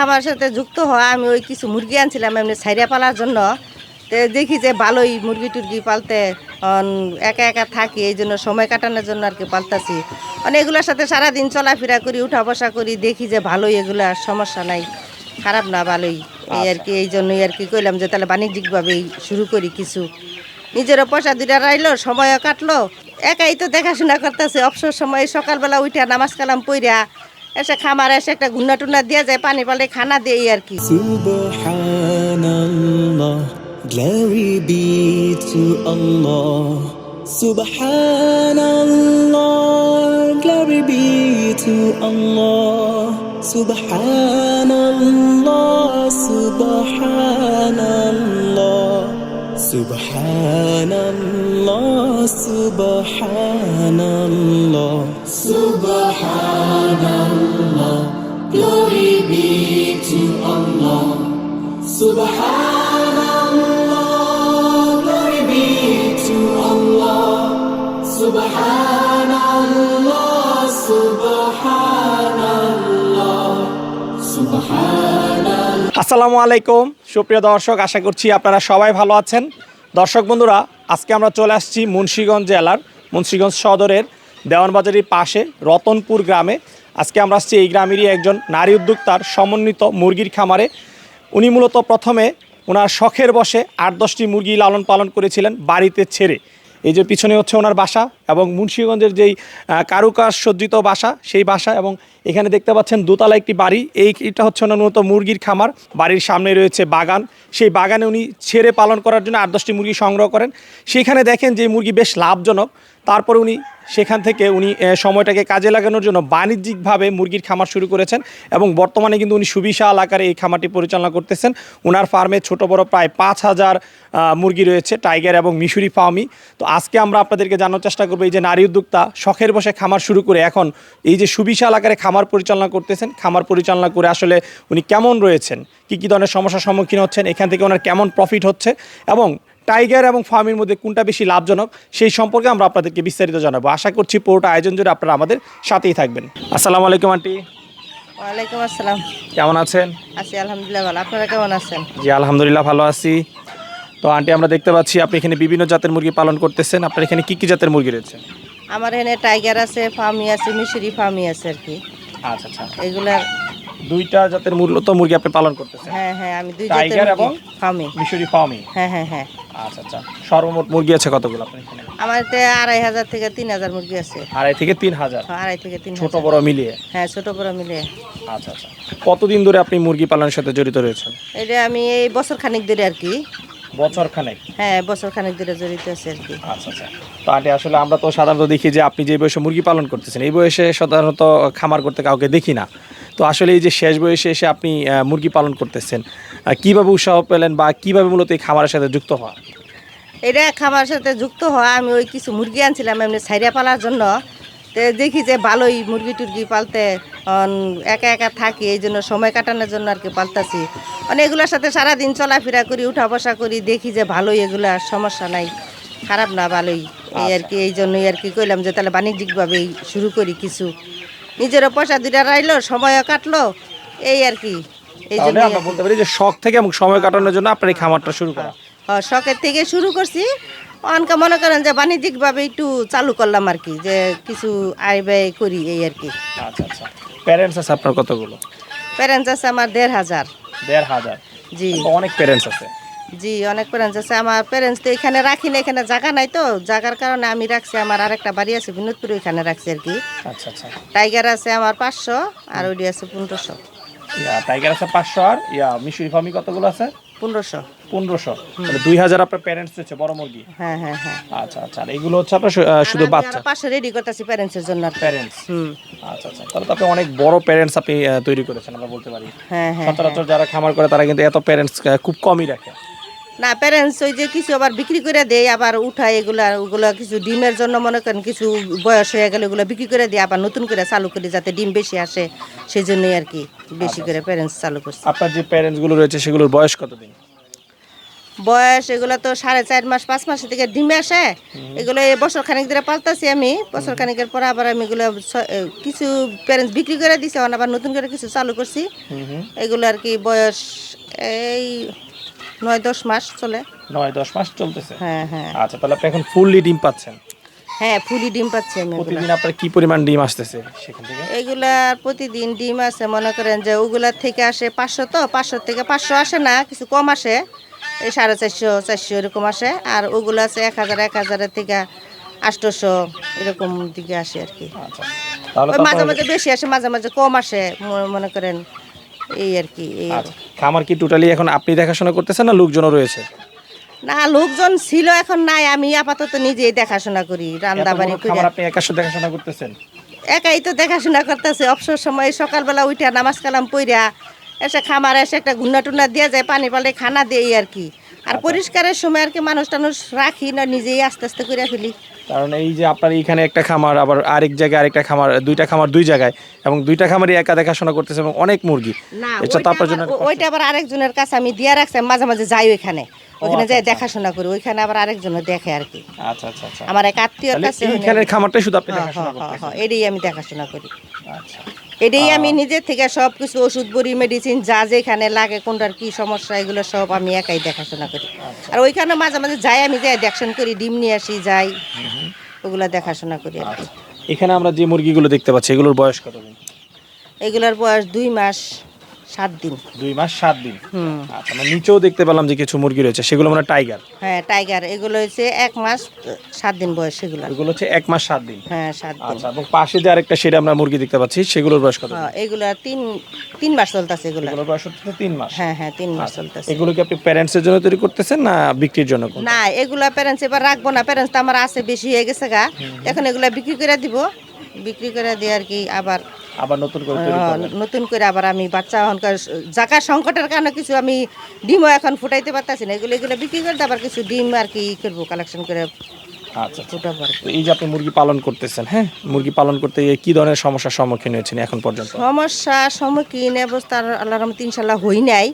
খামার সাথে যুক্ত হওয়া আমি ওই কিছু মুরগি আনছিলাম এমনি সাইরা পালার জন্য। তো দেখি যে ভালোই মুরগি টুরগি পালতে একা একা থাকি, এই জন্য সময় কাটানোর জন্য আর কি পালতাছি। মানে এগুলোর সাথে সারাদিন চলাফেরা করি, উঠা বসা করি, দেখি যে ভালোই এগুলা, সমস্যা নাই, খারাপ না, ভালোই। এই আর কি, এই জন্যই আর কি কইলাম যে তাহলে বাণিজ্যিকভাবেই শুরু করি কিছু। নিজেরও পয়সা দুইটা রাইলো, সময়ও কাটলো, একাই তো দেখাশোনা করতেছে, অবসর সময় সকালবেলা উঠে নামাজ কালাম পইরা এসে খামার এসে একটা ঘুন্না টুন্না দিয়া যায় পানি পালে খানা দেই আর কি glory be to Allah. Subhanallah, glory be to Allah. Subhanallah, Subhanallah. Subhanallah, Subhanallah. Subhanallah, glory be to Allah. Subhanallah, glory be to Allah. Subhanallah, আসসালামু আলাইকুম। সুপ্রিয় দর্শক, আশা করছি আপনারা সবাই ভালো আছেন। দর্শক বন্ধুরা, আজকে আমরা চলে আসছি মুন্সীগঞ্জ জেলার, মুন্সীগঞ্জ সদরের দেওয়ানবাজারের পাশে, রতনপুর গ্রামে। আজকে আমরা আসছি এই গ্রামেরই একজন নারী উদ্যোক্তার সমন্বিত মুরগির খামারে। উনি মূলত প্রথমে ওনার শখের বসে আট দশটি মুরগি লালন পালন করেছিলেন বাড়িতে ছেড়ে। এই যে পিছনে হচ্ছে ওনার বাসা এবং মুন্সীগঞ্জের যেই কারুকাজ সজ্জিত বাসা, সেই বাসা এবং এখানে দেখতে পাচ্ছেন দোতলা একটি বাড়ি। এইটা হচ্ছে ওনার মূলত মুরগির খামার। বাড়ির সামনে রয়েছে বাগান। সেই বাগানে উনি ছেড়ে পালন করার জন্য আট, দশটি মুরগি সংগ্রহ করেন। সেইখানে দেখেন যে মুরগি বেশ লাভজনক। তারপরে উনি সেখান থেকে উনি সময়টাকে কাজে লাগানোর জন্য বাণিজ্যিকভাবে মুরগির খামার শুরু করেছেন এবং বর্তমানে কিন্তু উনি সুবিশাল আকারে এই খামারটি পরিচালনা করতেছেন। ওনার ফার্মে ছোট বড় প্রায় পাঁচ হাজার মুরগি রয়েছে, টাইগার এবং মিশরি ফার্মি তো আজকে আমরা আপনাদেরকে জানার চেষ্টা করব, এই যে নারী উদ্যোক্তা শখের বসে খামার শুরু করে এখন এই যে সুবিশাল আকারে খামার পরিচালনা করতেছেন, খামার পরিচালনা করে আসলে উনি কেমন রয়েছেন, কী কী ধরনের সমস্যার সম্মুখীন হচ্ছেন, এখান থেকে ওনার কেমন প্রফিট হচ্ছে এবং টাইগার এবং ফার্মের মধ্যে কোনটা বেশি লাভজনক সেই সম্পর্কে আমরা আপনাদেরকে বিস্তারিত জানাব। আশা করছি পুরোটা আয়োজন জুড়ে আপনারা আমাদের সাথেই থাকবেন। আসসালামু আলাইকুম আন্টি। ওয়ালাইকুম আসসালাম। কেমন আছেন? আছি আলহামদুলিল্লাহ ভালো। আপনারা কেমন আছেন? জি আলহামদুলিল্লাহ ভালো আছি। তো আন্টি আমরা দেখতে পাচ্ছি আপনি এখানে বিভিন্ন জাতের মুরগি পালন করতেছেন। আপনার এখানে কি কি জাতের মুরগি রয়েছে? আমার এখানে টাইগার আছে ফার্মি আছে মিশরি ফার্মি আছে আর কি। আচ্ছা আচ্ছা। এগুলার দুইটা জাতের মূলত মুরগি আপনি পালন করতেছেন। হ্যাঁ হ্যাঁ আমি দুই টাইগার এবং? ফার্মি মিশরি ফার্মি হ্যাঁ হ্যাঁ হ্যাঁ। আচ্ছা আচ্ছা। সর্বমোট মুরগি আছে কতগুলো আপনার এখানে? আমার তে আড়াই হাজার থেকে তিন হাজার মুরগি আছে। আড়াই থেকে তিন হাজার? আড়াই থেকে তিন ছোট বড় মিলিয়ে? হ্যাঁ ছোট বড় মিলিয়ে। আচ্ছা আচ্ছা। কতদিন ধরে আপনি মুরগি পালনের সাথে জড়িত রয়েছেন? এটা আমি এই বছর খানিক ধরে আর কি। বছর খানেক হ্যাঁ বছর খানিক ধরে জড়িত আছে আর কি। আচ্ছা আচ্ছা। তো আন্টি আসলে আমরা তো সাধারণত দেখি যে আপনি যে বয়সে মুরগি পালন করতেছেন এই বয়সে সাধারণত খামার করতে কাউকে দেখি না। তো আসলে এই যে শেষ বয়সে এসে আপনি মুরগি পালন করতেছেন কীভাবে উৎসাহ পেলেন বা কীভাবে মূলত এই খামারের সাথে যুক্ত হওয়া? এটা খামার সাথে যুক্ত হওয়া আমি ওই কিছু মুরগি আনছিলাম এমনি সাইরা পালার জন্য। তো দেখি যে ভালোই মুরগি টুরগি পালতে একা একা থাকি এই জন্য সময় কাটানোর জন্য আর কি পালতাছি। মানে এগুলোর সাথে সারাদিন চলাফেরা করি উঠা বসা করি দেখি যে ভালোই এগুলা সমস্যা নাই খারাপ না ভালোই। এই আর কি এই জন্যই আর কি কইলাম যে তাহলে বাণিজ্যিকভাবেই শুরু করি কিছু। নিজেরও পয়সা দুইটা রাইলো সময়ও কাটলো এই আর কি। এই জন্য আমরা বলতে পারি যে শখ থেকে এবং সময় কাটানোর জন্য আপনার এই খামারটা শুরু করা। শখের থেকে শুরু করছি অনকা মনে করেন যে বাণিজ্যিকভাবে একটু চালু করলাম আর কি যে কিছু আয় ব্যয় করি এই আর কি। আচ্ছা আচ্ছা। প্যারেন্টস আছে আপনার কতগুলো? প্যারেন্টস আছে আমার দেড় হাজার। দেড় হাজার। জি। অনেক প্যারেন্টস আছে। জি অনেক প্যারেন্টস আছে। আমার প্যারেন্টস তো এখানে রাখি না এখানে জায়গা নাই তো। জায়গার কারণে আমি রাখছি আমার আরেকটা বাড়ি আছে বিনোদপুর এখানে রাখছি আর কি। আচ্ছা আচ্ছা। টাইগার আছে আমার পাঁচশো আর ওইটি আছে পনেরোশো। টাইগার আছে পাঁচশো আর ইয়া মিশরি ফার্মি কতগুলো আছে? পনেরোশো। পনেরোশো। মানে দুই হাজার আপনার প্যারেন্টস হচ্ছে বড় মুরগি? হ্যাঁ হ্যাঁ হ্যাঁ। আচ্ছা আচ্ছা। এগুলো হচ্ছে আপনার শুধু বাচ্চা? পাশে রেডি করতেছি প্যারেন্টসের জন্য। আর প্যারেন্টস হুম। আচ্ছা আচ্ছা। তাহলে তো আপনি অনেক বড় প্যারেন্টস আপনি তৈরি করেছেন আমরা বলতে পারি। হ্যাঁ হ্যাঁ সচরাচর যারা খামার করে তারা কিন্তু এত প্যারেন্টস খুব কমই রাখে। না প্যারেন্টস ওই যে কিছু আবার বিক্রি করে দেয় আবার উঠায় এগুলা ওগুলা কিছু ডিমের জন্য মনে করেন কিছু বয়স হয়ে গেলে ওগুলো বিক্রি করে দিয়ে আবার নতুন করে চালু করি যাতে ডিম বেশি আসে সেই জন্যই আর কি বেশি করে প্যারেন্টস চালু করছে। আপনার যে প্যারেন্টসগুলো রয়েছে সেগুলোর বয়স কতদিন? বয়স এগুলো তো সাড়ে চার মাস পাঁচ মাসের থেকে ডিমে আসে এগুলো এই বছর খানিক ধরে পালতাছি আমি বছর খানিকের পর আবার আমি এগুলো কিছু প্যারেন্টস বিক্রি করে দিছি আবার নতুন করে কিছু চালু করছি। এগুলো আর কি বয়স এই নয় দশ মাস চলে। নয় দশ মাস চলতেছে? হ্যাঁ হ্যাঁ। আচ্ছা তাহলে আপনি এখন ফুললি ডিম পাচ্ছেন? হ্যাঁ ফুলি ডিম পাচ্ছি আমি প্রতিদিন আপনার কি পরিমাণ ডিম আসতেছে সেখান থেকে? এগুলার প্রতিদিন ডিম আছে মনে করেন যে ওগুলার থেকে আসে পাঁচশো তো পাঁচশো থেকে পাঁচশো আসে না কিছু কম আসে এই সাড়ে চারশো চারশো এরকম আসে আর ওগুলো আছে এক হাজার এক হাজারের থেকে আটশোশো এরকম দিকে আসে আর কি। আচ্ছা মাঝে মাঝে বেশি আসে মাঝে মাঝে কম আসে মনে করেন এই আর কি এই আচ্ছা খামার কি টোটালি এখন আপনি দেখাশোনা করতেছেন না লোকজনও রয়েছে? না লোকজন ছিল এখন নাই। আমি আপাতত নিজেই দেখাশোনা করি রান্না বাড়ি করি খামার আপনি একাশো দেখাশোনা করতেছেন? একাই তো দেখাশোনা করতেছে। অবসর সময় সকালবেলা উঠে নামাজ কালাম পইরা এসে খামার এসে একটা গুন্না টুন্না দেওয়া যায় পানি পালে খানা দেই আর কি। আর পরিষ্কারের সময় আর কি মানুষ টানুষ রাখি না নিজেই আস্তে আস্তে করে ফেলি। কারণ এই যে আপনার এইখানে একটা খামার আবার আরেক জায়গায় আরেকটা খামার দুইটা খামার দুই জায়গায় এবং দুইটা খামারই একা দেখাশোনা করতেছে এবং অনেক মুরগি। এটা তো আপনার জন্য আবার- ওইটা আবার আরেকজনের কাছে আমি দিয়ে রাখছি মাঝে মাঝে যাই ওইখানে। ওইখানে আচ্ছা, যাই আচ্ছা। দেখাশোনা করি ওইখানে আবার আরেকজন দেখে আর কি। আচ্ছা আচ্ছা আচ্ছা। আমার এক আত্মীয়র কাছে এইখানের খামারটাই শুধু আপনি হ্যাঁ, দেখাশোনা করেন হ্যাঁ, হ্যাঁ, এটাই আমি দেখাশোনা করি। আচ্ছা। এটাই আমি নিজের থেকে সব কিছু ওষুধ বড়ি মেডিসিন যা যেখানে লাগে কোনটার কি সমস্যা এগুলো সব আমি একাই দেখাশোনা করি। আর ওইখানে মাঝে মাঝে যাই আমি যাই দেখশন করি ডিম নিয়ে আসি যাই। ওগুলো দেখাশোনা করি আর কি। এখানে আমরা যে মুরগিগুলো দেখতে পাচ্ছি এগুলোর বয়স কত? এগুলোর বয়স দুই মাস। সাত দিন। দুই মাস সাত দিন। হুম। আচ্ছা আমরা নিচেও দেখতে পেলাম যে কিছু মুরগি রয়েছে সেগুলো মানে টাইগার হ্যাঁ টাইগার এগুলো হচ্ছে এক মাস সাত দিন বয়স সেগুলো। এগুলো হচ্ছে এক মাস সাত দিন। হ্যাঁ সাত দিন। আচ্ছা এবং পাশে যে আরেকটা সেটা আমরা মুরগি দেখতে পাচ্ছি সেগুলোর বয়স কত? হ্যাঁ এগুলা তিন তিন মাস চলতেছে এগুলা। এগুলোর বয়স হচ্ছে তিন মাস। হ্যাঁ হ্যাঁ তিন মাস আচ্ছা, চলতেছে। এগুলো কি আপনি প্যারেন্টসের জন্য তৈরি করতেছেন না বিক্রির জন্য না এগুলা প্যারেন্টস এবার রাখব না। প্যারেন্টস তো আমার আছে বেশি হয়ে গেছে গা। এখন এগুলা বিক্রি করে দিব। বিক্রি করে দিয়ে আর কি আবার আবার নতুন করে করবেন নতুন করে আবার আমি বাচ্চা এখনকার জাকা সংকটের কারণে কিছু আমি ডিমও এখন ফুটাইতে পারতাছি না। এগুলো এগুলো বিক্রি করে দিয়ে আবার কিছু ডিম আর কি করব কালেকশন করে আচ্ছা আচ্ছা। এই যে আপনি মুরগি পালন করতেছেন হ্যাঁ? মুরগি পালন করতে গিয়ে কি ধরনের সমস্যার সম্মুখীন হয়েছেন এখন পর্যন্ত? সমস্যা সম্মুখীন অবস্থার আল্লাহ রহমত ইনশাল্লাহ হই নাই।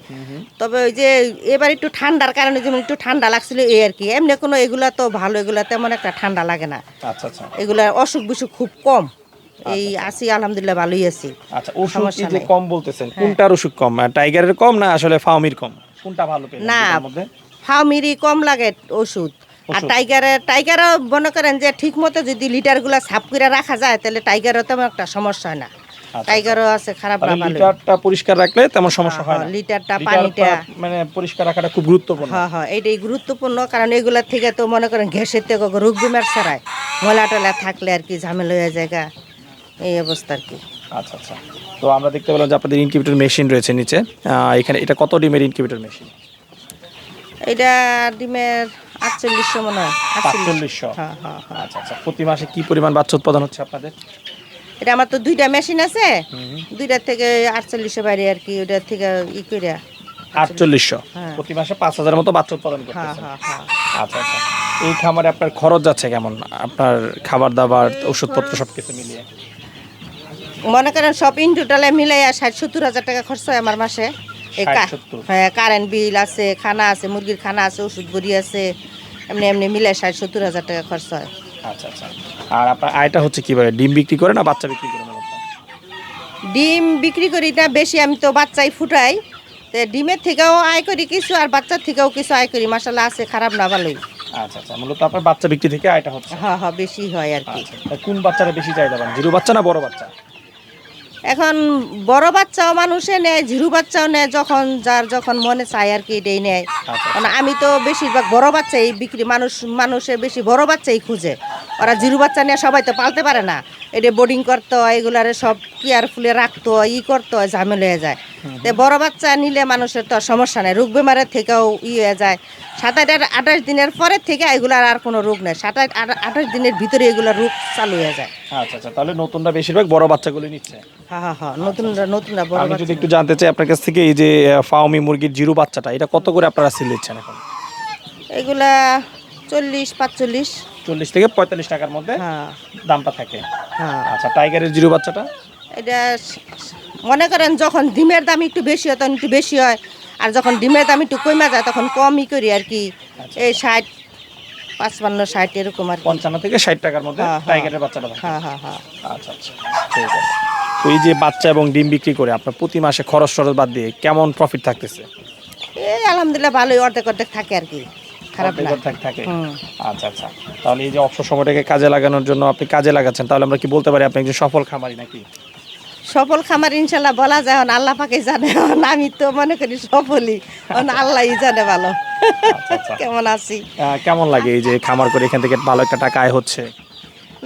তবে ওই যে এবার একটু ঠান্ডার কারণে যেমন একটু ঠান্ডা লাগছিল এই আর কি। এমনি কোনো এগুলা তো ভালো এগুলা তেমন একটা ঠান্ডা লাগে না। আচ্ছা আচ্ছা। এগুলা অসুখ বিসুখ খুব কম। এই আছি আলহামদুলিল্লাহ ভালোই আছি। আচ্ছা ওষুধ যে কম বলতেছেন কোনটার ওষুধ কম? টাইগারের কম না আসলে ফাউমির কম? কোনটা ভালো পেলেন না দুটার কম লাগে ওষুধ। আর ওষুধ। টাইগারের টাইগারও মনে করেন যে ঠিক মতো যদি লিটারগুলো সাফ করে রাখা যায় তাহলে টাইগারও তেমন একটা সমস্যা হয় না। টাইগারও আছে খারাপ না ভালো লিটারটা পরিষ্কার রাখলে তেমন সমস্যা হয় না হ্যাঁ, লিটারটা পানিটা। মানে পরিষ্কার রাখাটা খুব গুরুত্বপূর্ণ। হ্যাঁ হ্যাঁ এইটাই গুরুত্বপূর্ণ কারণ এগুলোর থেকে তো মনে করেন ঘেসের থেকে রোগ বিমার ছড়ায়। ময়লা টলা থাকলে আর কি ঝামেলা হয়ে যায়। এই অবস্থা আর কি। আচ্ছা আচ্ছা। তো আমরা দেখতে পেলাম যে আপনাদের ইনকিউবেটর মেশিন রয়েছে নিচে। এখানে এটা কত ডিমের ইনকিউবেটর মেশিন এটা ডিমের আটচল্লিশশো মনে হয় পাঁচচল্লিশশো হ্যাঁ হ্যাঁ হ্যাঁ। আচ্ছা আচ্ছা। প্রতি মাসে কি পরিমাণ বাচ্চা উৎপাদন হচ্ছে আপনাদের? এটা আমার তো দুইটা মেশিন আছে দুইটার থেকে আটচল্লিশশো বাইরে আর কি ওইটার থেকে ই করে। আটচল্লিশশো। প্রতি মাসে পাঁচ হাজারের মতো বাচ্চা উৎপাদন করতেছেন। হ্যাঁ হ্যাঁ আচ্ছা আচ্ছা। এই খামারে আপনার খরচ যাচ্ছে কেমন? আপনার খাবার দাবার ওষুধপত্র সব কিছু মিলিয়ে। মনে করেন সব ইন টোটালে মিলাই ষাট সত্তর হাজার টাকা খরচ হয় আমার মাসে। এই কা- 60-70 হ্যাঁ কারেন্ট বিল আছে খানা আছে মুরগির খানা আছে ওষুধ বড়ি আছে এমনি এমনি মিলাই ষাট সত্তর হাজার টাকা খরচ হয়। আচ্ছা আচ্ছা। আর আপনার আয়টা হচ্ছে কীভাবে? ডিম বিক্রি করে না বাচ্চা বিক্রি করে ডিম বিক্রি করি না বেশি আমি তো বাচ্চাই ফুটাই। তো ডিমের থেকেও আয় করি কিছু আর বাচ্চার থেকেও কিছু আয় করি। মাসাল্লাহ আছে খারাপ না ভালোই। আচ্ছা আচ্ছা। মূলত আপনার বাচ্চা বিক্রি থেকে আয়টা হচ্ছে। হ্যাঁ হ্যাঁ বেশি হয় আর কি। আচ্ছা। কোন বাচ্চাটা বেশি চাহিদা পান জিরো বাচ্চা না বড় বাচ্চা? এখন বড় বাচ্চাও মানুষে নেয় ঝিরু বাচ্চাও নেয় যখন যার যখন মনে চায় আর কি এটাই নেয়। মানে আমি তো বেশিরভাগ বড় বাচ্চাই বিক্রি মানুষ মানুষে বেশি বড় বাচ্চাই খুঁজে। ওরা জিরু বাচ্চা নিয়ে সবাই তো পালতে পারে না। এটা বোর্ডিং করতে হয় এগুলারে সব কেয়ারফুলে রাখতে হয় ই করতে হয় ঝামেলা হয়ে যায়। তো বড় বাচ্চা নিলে মানুষের তো সমস্যা নেই। রোগ বেমারের থেকেও ই হয়ে যায়। সাতাশ আট আঠাশ দিনের পরের থেকে এগুলার আর কোনো রোগ নেই। সাতাশ আট- আঠাশ দিনের ভিতরে এগুলো রোগ চালু হয়ে যায়। আচ্ছা আচ্ছা তাহলে নতুনটা বেশিরভাগ বড় বাচ্চাগুলো নিচ্ছে। হ্যাঁ হ্যাঁ হ্যাঁ নতুনরা নতুনরা বড় আমি যদি একটু জানতে চাই আপনার কাছ থেকে এই যে মুরগির জিরো বাচ্চাটা এটা কত করে আপনারা সিল দিচ্ছেন এখন? এগুলা চল্লিশ পাঁচচল্লিশ। চল্লিশ থেকে পঁয়তাল্লিশ টাকার মধ্যে দামটা থাকে। হ্যাঁ। আচ্ছা টাইগারের জিরো বাচ্চাটা? এটা মনে করেন যখন ডিমের দাম একটু বেশি হয় তখন একটু বেশি হয়। আর যখন ডিমের দাম একটু কমে যায় তখন কমই করি আর কি। এই ষাট পাঁচপান্ন ষাট এরকম আর পঞ্চান্ন থেকে ষাট টাকার মধ্যে হ্যাঁ, হ্যাঁ। টাইগারের বাচ্চাটা হ্যাঁ হ্যাঁ হ্যাঁ। আচ্ছা আচ্ছা। ঠিক আছে। তো এই যে বাচ্চা এবং ডিম বিক্রি করে আপনার প্রতি মাসে খরচ টরচ বাদ দিয়ে কেমন প্রফিট থাকতেছে? এই আলহামদুলিল্লাহ ভালোই অর্ধেক অর্ধেক থাকে আর কি। খারাপ থাকে। আচ্ছা আচ্ছা। তাহলে এই যে অবসর সময়টাকে কাজে লাগানোর জন্য আপনি কাজে লাগাচ্ছেন তাহলে আমরা কি বলতে পারি আপনি একজন সফল খামারি নাকি? সফল খামার ইনশাল্লাহ বলা যায় এখন আল্লাহ পাকে জানে আমি তো মনে করি সফলই আল্লাহই জানে ভালো। আচ্ছা, আচ্ছা। কেমন আছি? কেমন লাগে এই যে খামার করে এখান থেকে ভালো একটা টাকা আয় হচ্ছে?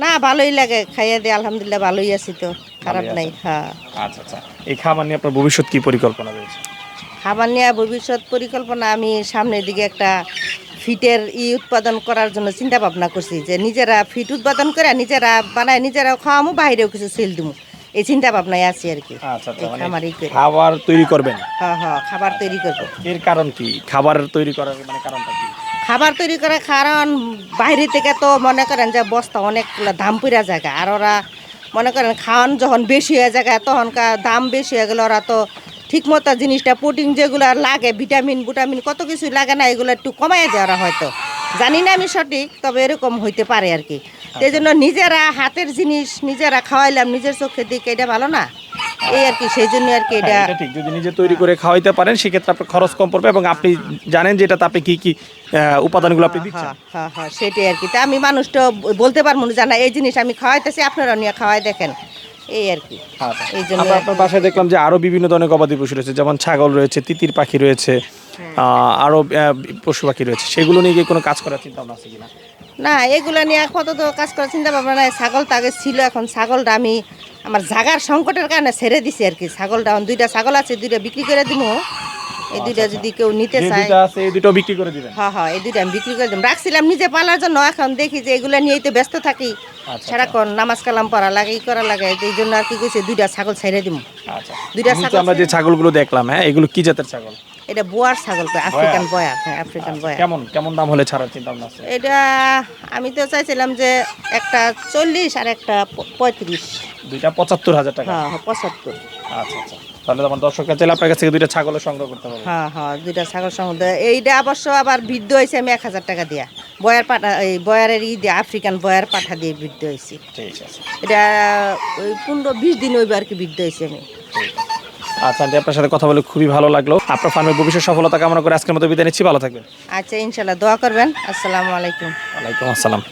না ভালোই লাগে খাইয়ে দিয়ে আলহামদুলিল্লাহ ভালোই আছি তো খারাপ নাই হ্যাঁ। আচ্ছা আচ্ছা। এই খামার নিয়ে আপনার ভবিষ্যৎ কি পরিকল্পনা রয়েছে? খাবার নিয়ে ভবিষ্যৎ পরিকল্পনা আমি সামনের দিকে একটা ফিটের ই উৎপাদন করার জন্য চিন্তা ভাবনা করছি যে নিজেরা ফিট উৎপাদন করে নিজেরা বানায় নিজেরা খাওয়ামো বাইরেও কিছু সেল দিমু। এই চিন্তা ভাবনায় আছি আর কি। আচ্ছা আচ্ছা মানে খামারই খাবার তৈরি করবেন? হ্যাঁ হ্যাঁ খাবার তৈরি করব। এর কারণ কি? খাবার তৈরি করার মানে কারণটা কি? খাবার তৈরি করে কারণ বাইরে থেকে তো মনে করেন যে বস্তা অনেকগুলো দাম পড়া জায়গা আর ওরা মনে করেন খাওয়ান যখন বেশি হয়ে যায় তখন কা- দাম বেশি হয়ে গেলে ওরা তো ঠিক মতো জিনিসটা প্রোটিন যেগুলো লাগে ভিটামিন ভিটামিন কত কিছু লাগে না এগুলো একটু কমাই দেয় ওরা হয়তো। জানি না আমি সঠিক তবে এরকম হইতে পারে আর কি। সেই জন্য নিজেরা হাতের জিনিস নিজেরা খাওয়াইলাম নিজের চোখে দিকে এটা ভালো না? এই আর কি সেই জন্য আর কি এটা হ্যাঁ, ঠিক। যদি নিজে তৈরি করে খাওয়াইতে পারেন সেক্ষেত্রে আপনার খরচ কম পড়বে এবং আপনি জানেন যে এটাতে আপনি কি কি উপাদানগুলো আপনি দিচ্ছেন। হ্যাঁ হ্যাঁ হ্যাঁ সেটাই আর কি। তা আমি মানুষটা বলতে পারব না জানা এই জিনিস আমি খাওয়াইতেছি আপনারা নিয়ে খাওয়াই দেখেন। এই আর কি। আচ্ছা। এই জন্য আপনার বাসায় দেখলাম যে আরও বিভিন্ন ধরনের গবাদি পশু রয়েছে যেমন ছাগল রয়েছে তিতির পাখি রয়েছে আহ, আরও আহ, পশু পাখি রয়েছে। সেগুলো নিয়ে কি কোনো কাজ করার চিন্তা ভাবনা আছে কিনা? না এগুলা নিয়ে কত তো কাজ করার চিন্তা ভাবনা নাই। ছাগল তো আগে ছিল এখন ছাগলটা আমি আমার জাগার সংকটের কারণে ছেড়ে দিছি আর কি। ছাগলটা এখন দুইটা ছাগল আছে দুইটা বিক্রি করে দিব এই দুইটা যদি কেউ নিতে চায় এই দুটো বিক্রি করে দিবেন? হ্যাঁ হ্যাঁ এই দুইটা আমি বিক্রি করে দিব রাখছিলাম নিজে পালার জন্য এখন দেখি যে এগুলা নিয়েই তো ব্যস্ত থাকি। আচ্ছা। সারাক্ষণ নামাজ কালাম পড়া লাগে ই করা লাগে এই জন্য আর কি কইছে দুইটা ছাগল ছেড়ে দিব আচ্ছা। দুইটা ছাগল আমরা যে ছাগলগুলো দেখলাম হ্যাঁ এগুলো কি জাতের ছাগল? এটা বোয়ার ছাগল কয়, আফ্রিকান বয়া হ্যাঁ আফ্রিকান বয়া কেমন কেমন দাম হলে ছাড়ার চিন্তা ভাবনা আছে? এটা আমি তো চাইছিলাম যে একটা চল্লিশ আর একটা পঁয়ত্রিশ। দুইটা পঁচাত্তর হাজার টাকা। হ্যাঁ হ্যাঁ পঁচাত্তর। আচ্ছা আচ্ছা। তাহলে আমার দর্শকরা চাইলে আপনার কাছ থেকে দুইটা ছাগলের সংগ্রহ করতে পারবে হ্যাঁ হ্যাঁ দুইটা ছাগল সমুদ্র এইটা অবশ্য আবার বৃদ্ধ হয়েছে আমি এক হাজার টাকা দিয়া। বয়ার পাঠা এই বয়ারের ই দিয়ে আফ্রিকান বয়ার পাঠা দিয়ে বৃদ্ধ হয়েছি। ঠিক আছে। এটা ওই পনেরো বিশ দিন ওইবার কি বৃদ্ধ হয়েছে আমি। আচ্ছা আন্টি আপনার সাথে কথা বলে খুবই ভালো লাগল। আপনার ফার্মের ভবিষ্যৎ সফলতা কামনা করে আজকের মতো বিদায় নিচ্ছি ভালো থাকবেন। আচ্ছা ইনশাল্লাহ দোয়া করবেন। আসসালামু আলাইকুম। ওয়ালাইকুম আসসালাম।